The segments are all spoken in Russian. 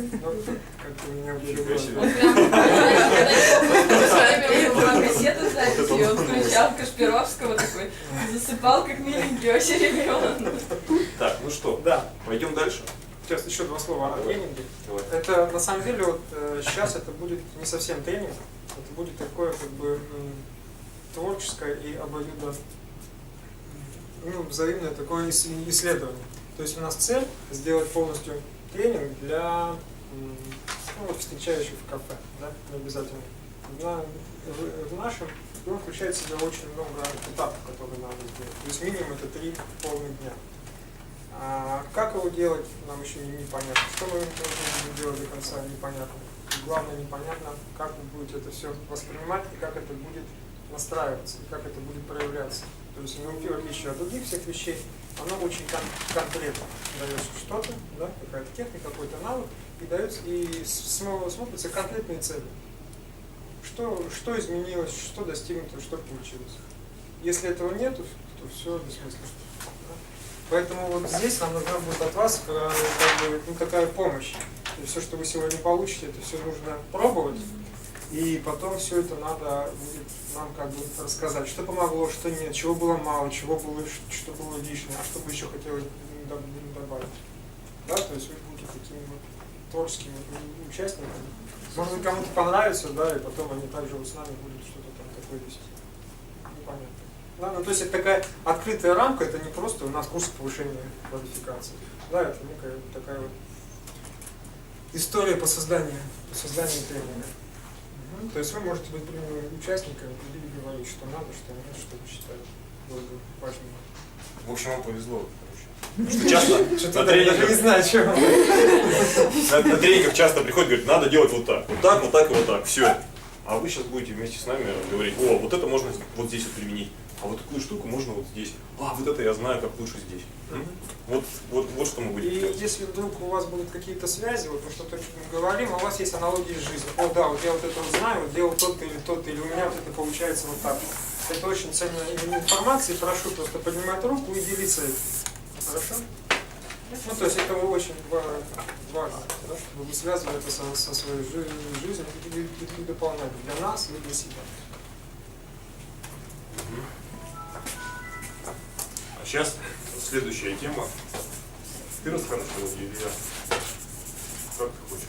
Ну, как у меня ставить, и он включал Кашпировского такой, засыпал как миленький вообще ребенок. Так, ну что, Да, пойдем дальше. сейчас еще два слова о тренинге. Давай. Это на самом деле вот сейчас это будет не совсем тренинг, это будет такое как бы творческое и обоюдо ну, взаимное такое ис- исследование. То есть у нас цель сделать полностью тренинг для ну, вот, встречающих в кафе, да, не обязательно. На- в, в нашем он включает в себя очень много этапов, которые надо сделать. То есть минимум это три полных дня. А как его делать, нам еще не, непонятно. Что мы будем делать до конца, непонятно. И главное, непонятно, как вы будете это все воспринимать и как это будет настраиваться, и как это будет проявляться. То есть NLP, в отличие от других всех вещей, оно очень кон- конкретно дается что-то, да, какая-то техника, какой-то навык, и дается, и смотрятся конкретные цели. Что, что изменилось, что достигнуто, что получилось. Если этого нету, то все бессмысленно. да. Поэтому вот здесь нам нужна будет от вас э, как бы, ну, такая помощь. И все, что вы сегодня получите, это все нужно пробовать. И потом все это надо будет нам как бы рассказать, что помогло, что нет, чего было мало, чего было, что было лишнее, а что бы еще хотелось добавить. Да, то есть вы будете такими вот творческими м, участниками. Может быть, кому-то понравится, да, и потом они также вот с нами будут что-то там такое вести. Непонятно. Да, ну, то есть это такая открытая рамка, это не просто у нас курс повышения квалификации. Да, это некая такая вот история по созданию, по созданию тренинга. Мгм. То есть вы можете быть принятым участником и говорить, что надо, что нет, что вы считаете важным. В общем, вам повезло. короче. Что часто на не тренингах, знаю, на, на тренингах часто приходят, говорят, надо делать вот так, вот так, вот так и вот так, все. А вы сейчас будете вместе с нами говорить, о, вот это можно вот здесь вот применить, а вот такую штуку можно вот здесь. А, вот это я знаю, как лучше здесь. М? Вот, вот, вот что мы будем И делать. если вдруг у вас будут какие-то связи, вот мы что-то говорим, а у вас есть аналогии из жизни. О, да, вот я вот это вот знаю, вот делал тот-то или тот-то, или у меня вот это получается вот так. Это очень ценная информация, и прошу просто поднимать руку и делиться этим. Хорошо? Ну, то есть это очень ва- важно, да, чтобы вы связывали это со, со своей жи- жизнью и, дополняли для нас и для себя. А сейчас следующая тема. Ты расскажешь или я? Как ты хочешь?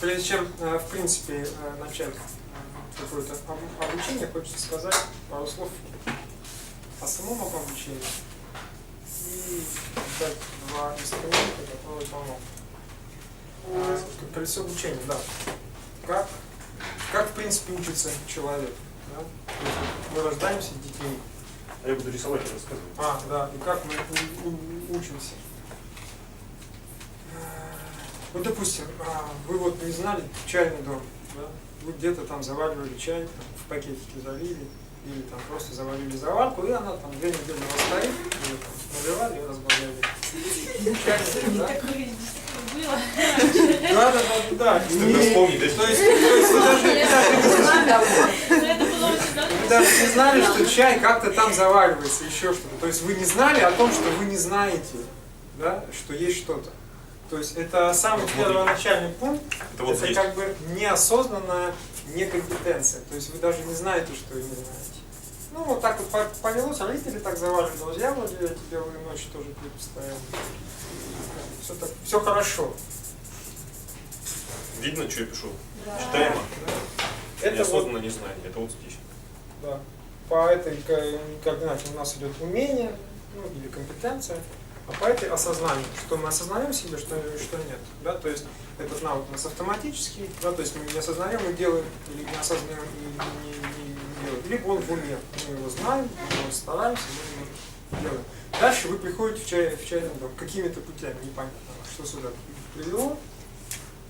Прежде чем, э, в принципе, э, начать э, какое-то об- обучение, хочется сказать пару слов о самом обучении и дать два инструмента, которые помогут. Э, Колесо обучения, да. Как, как в принципе учится человек. Да? То есть Мы рождаемся детьми, А я буду рисовать и рассказывать. а, да, и как мы у- у- учимся. Ну, допустим, а, вы вот не знали чайный дом, да? Вы где-то там заваривали чай, там, в пакетике залили, или там просто заварили заварку, и она там две недели у вас стоит, ее там наливали и разбавляли. Чайник, да? Такое было. Да, да, да, да. Стыдно вспомнить, да? То есть, то есть вы даже, вы даже не знали, что чай как-то там заваривается, еще что-то. То есть вы не знали о том, что вы не знаете, да, что есть что-то. То есть это самый Вот первоначальный пункт, Это вот это как бы неосознанная некомпетенция. То есть вы даже не знаете, что вы не знаете. Ну, вот так вот по- повелось, родители так заваривали, друзья владели, а тебе вы ночью тоже пьют постоянно. Все, так, все хорошо. Видно, что я пишу? Да. Читаемо? Да. Это вот Неосознанно не знаю. Это вот здесь. Да. По этой ко- координате у нас идет умение ну, или компетенция, а по этой осознанию, что мы осознаем себе, что, что нет. Да? То есть этот навык у нас автоматический, да? то есть мы не осознаем и делаем, или не осознаем и не, не- не делаем. Либо он в уме, мы его знаем, мы его стараемся, мы его делаем. Дальше вы приходите в, чай, в чайный дом какими-то путями, непонятно, что сюда привело,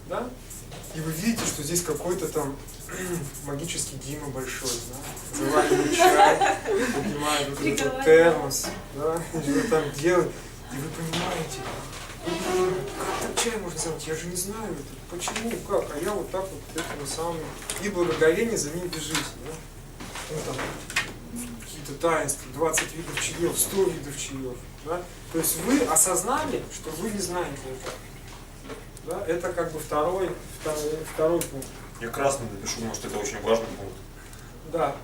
да? И вы видите, что здесь какой-то там магический Дима большой, да? Заваривает чай, поднимает вот этот термос, да? И что там делает. И вы понимаете, «Блин, как так чай можно сделать? Я же не знаю это. Почему, как? А я вот так вот этого самого. И благоговение за ним бежите, да? Ну, там, какие-то таинства, 20 видов чаев, 100 видов чаев. Да? То есть вы осознали, что вы не знаете это. Да? Это как бы второй, второй, второй пункт. Я красный напишу, может это очень важный пункт. Да.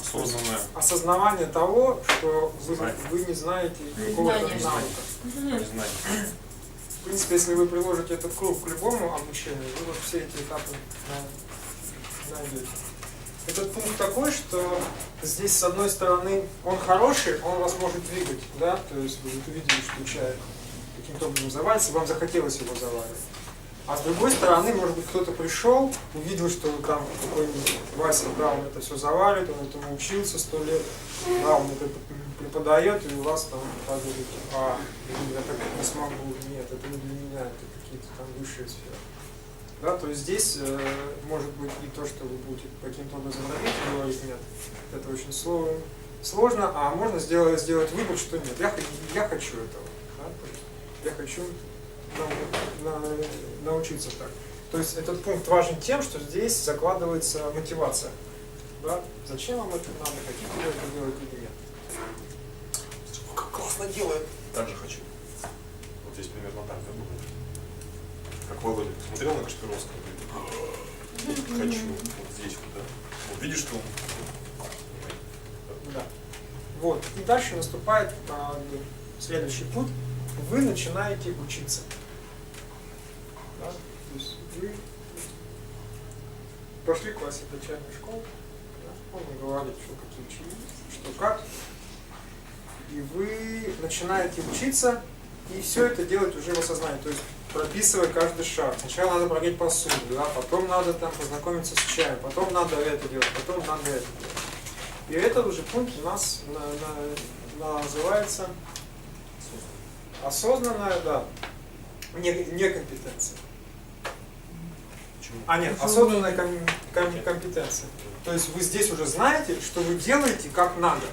Осознанное. Осознавание того, что вы, вы не знаете какого-то навыка. Не знаю. В принципе, если вы приложите этот круг к любому обучению, вы вот все эти этапы на- найдете. Этот пункт такой, что здесь, с одной стороны, он хороший, он вас может двигать, да, то есть вы увидели, что человек каким-то образом завалится, вам захотелось его заваливать. А с другой стороны, может быть, кто-то пришел, увидел, что там какой-нибудь Вася, да, он это все заваливает, он этому учился сто лет, да, он это преподает, и у вас там подумаете, а, я так не смогу, нет, это не для меня, это какие-то там высшие сферы. Да, то есть здесь э, может быть и то, что вы будете каким-то образом родить, говорить, нет, это очень сло- сложно, а можно сделать, сделать выбор, что нет, я, я хочу этого, да, то есть я хочу нау- на- научиться так. То есть этот пункт важен тем, что здесь закладывается мотивация. Да? Зачем вам это надо, хотите вы это делать или нет. Как классно делает. Так же хочу. Вот здесь примерно так, да, было? Володя посмотрел на Кашпировского, говорит, «Вот хочу, вот здесь вот, да. Вот видишь, что он Да. Вот. И дальше наступает а, следующий путь. Вы начинаете учиться. Да? То есть вы пошли в классе начальной школы, да? он говорит, что какие ученики, что как. И вы начинаете учиться, и все это делать уже в осознании. То есть прописывая каждый шаг. Сначала надо прогреть посуду, да? потом надо там познакомиться с чаем, потом надо это делать, потом надо это делать. И этот уже пункт у нас на- на- называется осознанная, да, не- некомпетенция. Почему? А нет, осознанная ком- ком- компетенция. То есть вы здесь уже знаете, что вы делаете как надо.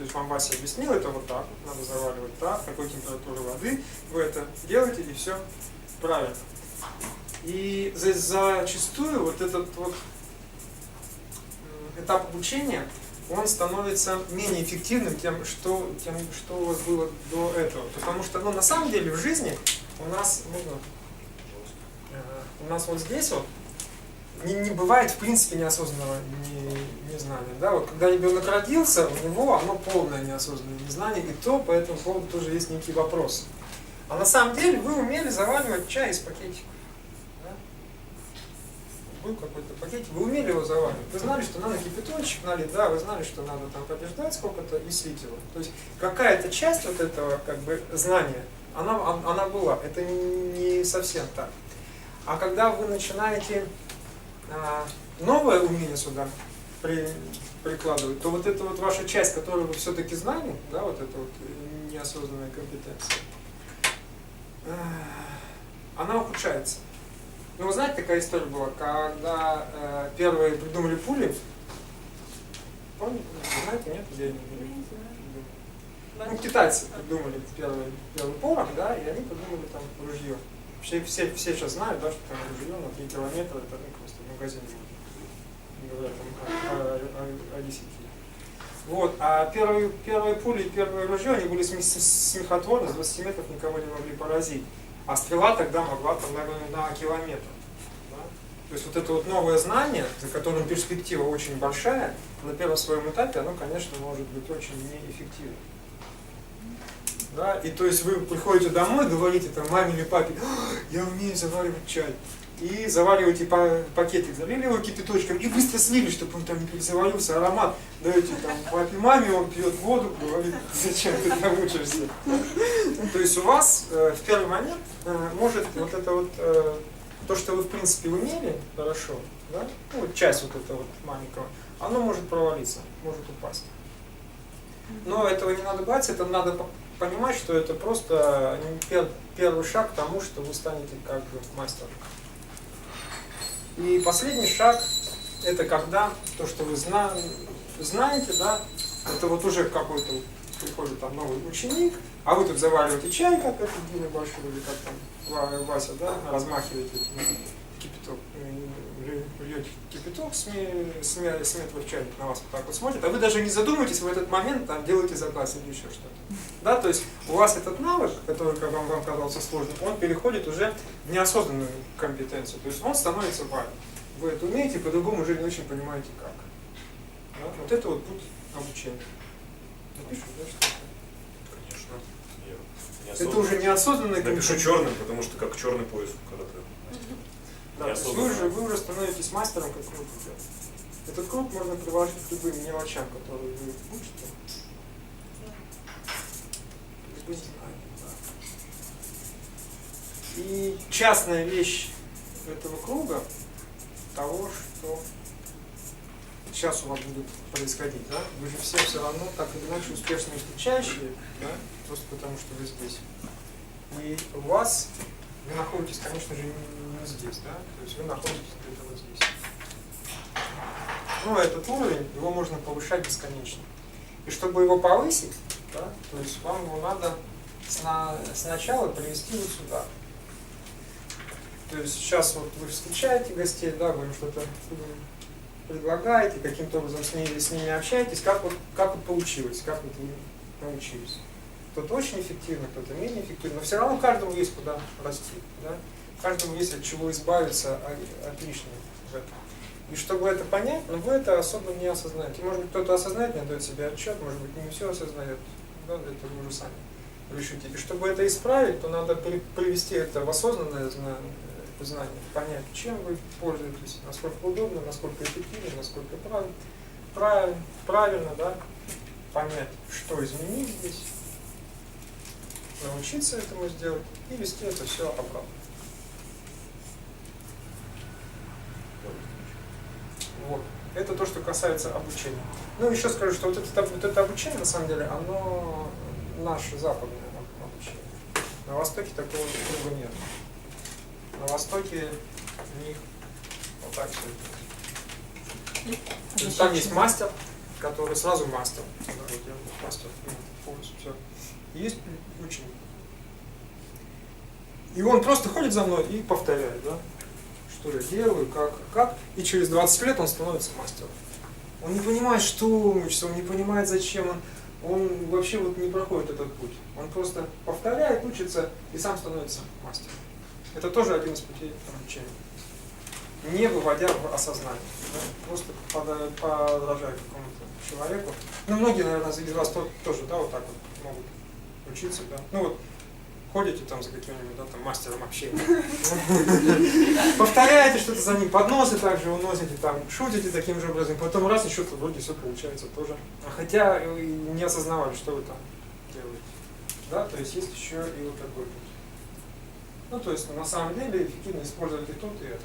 То есть вам Вася объяснил, это вот так, надо заваривать так, какой температуры воды, вы это делаете и все правильно. И за- зачастую вот этот вот этап обучения, он становится менее эффективным тем, что, тем, что у вас было до этого. Потому что, ну, на самом деле, в жизни у нас, можно, Э, у нас вот здесь вот не, не бывает в принципе неосознанного не- незнания. Да? Вот когда ребенок родился, у него оно полное неосознанное незнание, и то по этому поводу тоже есть некие вопросы. А на самом деле вы умели заваривать чай из пакетика. Да? Был какой-то пакетик, вы умели его заваривать. Вы знали, что надо кипяточек налить, да, вы знали, что надо там подождать сколько-то и слить его. То есть какая-то часть вот этого как бы знания, она, она была. Это не совсем так. А когда вы начинаете новое умение сюда при- прикладывать, то вот эта вот ваша часть, которую вы все-таки знали, да, вот эта вот неосознанная компетенция, а, она ухудшается. Ну, вы знаете, такая история была, когда э, первые придумали пули, помните, знаете, нет, где они были? Ну, китайцы придумали первый, первый порох, да, и они придумали там ружье. Все, все, все сейчас знают, да, что там ружье на 3 километра, это ну, можно. Не говоря там о, о, о- о 10. Вот, а первые, первые пули и первое ружье, они были смехотворны, с 20 метров никого не могли поразить. А стрела тогда могла там, наверное, на километр. То есть вот это вот новое знание, за которым перспектива очень большая, на первом своем этапе оно, конечно, может быть очень неэффективно. Да? И то есть вы приходите домой, говорите там маме или папе, «А, я умею заваривать чай. И завариваете па- пакетик, залили его кипяточком и быстро слили, чтобы он там не перезаварился, аромат. Даете там папе, маме, он пьет воду, говорит, зачем ты там учишься. То есть у вас э, в первый момент э, может вот это вот, э, то, что вы в принципе умели хорошо, да, ну, вот часть вот этого вот маленького, оно может провалиться, может упасть. Но этого не надо бояться, это надо по- понимать, что это просто пер- первый шаг к тому, что вы станете как бы мастером. И последний шаг, это когда то, что вы зна- знаете, да, это вот уже какой-то приходит там новый ученик, а вы тут завариваете чай, как это Дима большой, или как там Ва- Вася, да, размахиваете кипяток, э, льете кипяток с, ме- с, ме- с метра в чайник, на вас вот так вот смотрит, а вы даже не задумываетесь в этот момент, там, делаете заказ или еще что-то. Да, то есть у вас этот навык, который как вам, вам казался сложным, он переходит уже в неосознанную компетенцию. То есть он становится вами. Вы это умеете, по-другому уже не очень понимаете как. Да? Вот это вот путь обучения. Напишу, да, что? Конечно. Я Это уже неосознанная Напишу компетенция. черным, потому что как черный пояс в карате. Да, то есть вы уже, вы уже становитесь мастером как круг идет. Этот круг можно приложить к любым мелочам, которые вы учите. Любым знаниям, да. И частная вещь этого круга того, что сейчас у вас будет происходить, да? Вы же все все равно так или иначе успешные встречающие, да? Просто потому что вы здесь. И у вас вы находитесь, конечно же, не, здесь, да? То есть вы находитесь где-то вот здесь. Ну, этот уровень, его можно повышать бесконечно. И чтобы его повысить, да, то есть вам его надо сна- сначала привести вот сюда. То есть сейчас вот вы встречаете гостей, да, вы им что-то предлагаете, каким-то образом с ними, с ними общаетесь, как вот, как вот получилось, как вот вы научились. Кто-то очень эффективно, кто-то менее эффективно, но все равно каждому есть куда расти, да? каждому есть от чего избавиться, от, от лишнего. И чтобы это понять, но вы это особо не осознаете. Может быть, кто-то осознает, не дает себе отчет, может быть, не все осознает, да, это вы уже сами решите. И чтобы это исправить, то надо при- привести это в осознанное зна- э, знание, понять, чем вы пользуетесь, насколько удобно, насколько эффективно, насколько прав- правильно, правильно, да, понять, что изменить здесь, научиться этому сделать и вести это все обратно. Вот. Это то, что касается обучения. Ну, еще скажу, что вот это, вот это обучение, на самом деле, оно наше западное об- обучение. На Востоке такого круга нет. На Востоке у них вот так все. То есть там есть мастер, который сразу мастер. Да, мастер, ну, полностью все. Есть ученик. И он просто ходит за мной и повторяет, да, что я делаю, как, как. И через 20 лет он становится мастером. Он не понимает, что учится, он не понимает, зачем он. Он вообще вот не проходит этот путь. Он просто повторяет, учится и сам становится мастером. Это тоже один из путей обучения. Не выводя в осознание. да, Просто подражая какому-то человеку. Ну, многие, наверное, из вас то- тоже, да, вот так вот могут учиться, да. Ну вот, ходите там за каким-нибудь, да, там, мастером общения. Повторяете что-то за ним, подносы также уносите, там, шутите таким же образом, потом раз и что-то вроде все получается тоже. А Хотя и не осознавали, что вы там делаете. Да, то есть есть еще и вот такой путь. Ну, то есть на самом деле эффективно использовать и тот, и этот.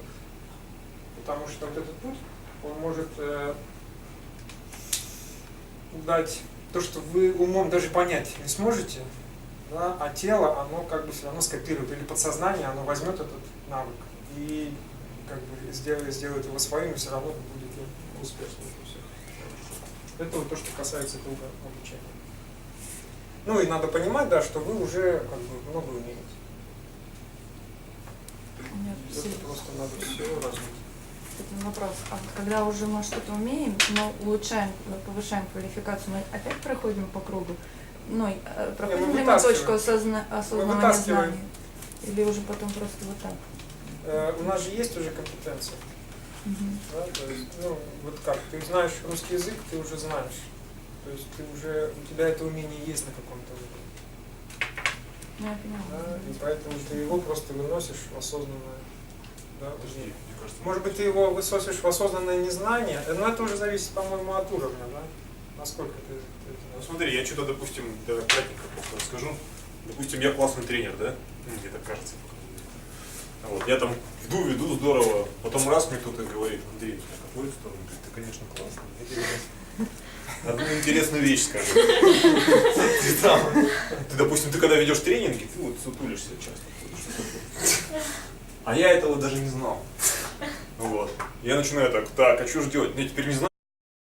Потому что вот этот путь, он может э, дать то, что вы умом даже понять не сможете, да, а тело, оно как бы все равно скопирует, или подсознание, оно возьмет этот навык и как бы сделает, сделает его своим, и все равно вы будете успешны. во всем. Это вот то, что касается круга обучения. Ну и надо понимать, да, что вы уже как бы много умеете. Это просто надо все развить. Кстати, вопрос. А вот когда уже мы что-то умеем, но улучшаем, мы повышаем квалификацию, мы опять проходим по кругу? Ну, и, э, проходим ли мы точку осозна- осознанного знания? Или уже потом просто вот так? Э, у нас же есть уже компетенция. Да, то есть, ну, вот как, ты знаешь русский язык, ты уже знаешь. То есть ты уже, у тебя это умение есть на каком-то уровне. Ну. Да, и поэтому ты его просто выносишь в осознанное. Да, мне кажется, Может быть, ты его высосишь в осознанное незнание, но это уже зависит, по-моему, от уровня, да? Насколько ты, ты Ну смотри, я что-то, допустим, давай кратенько расскажу. Допустим, я классный тренер, да? Ну, мне так кажется. мере. Вот, я там веду, веду здорово. Потом раз мне кто-то говорит, Андрей, а какой сторону? Говорит, ты, конечно, классный. Я одну интересную вещь скажу. Ты ты, допустим, ты когда ведешь тренинги, ты вот сутулишься часто. А я этого даже не знал. Вот. Я начинаю так, так, а что же делать? Мне теперь не знаю.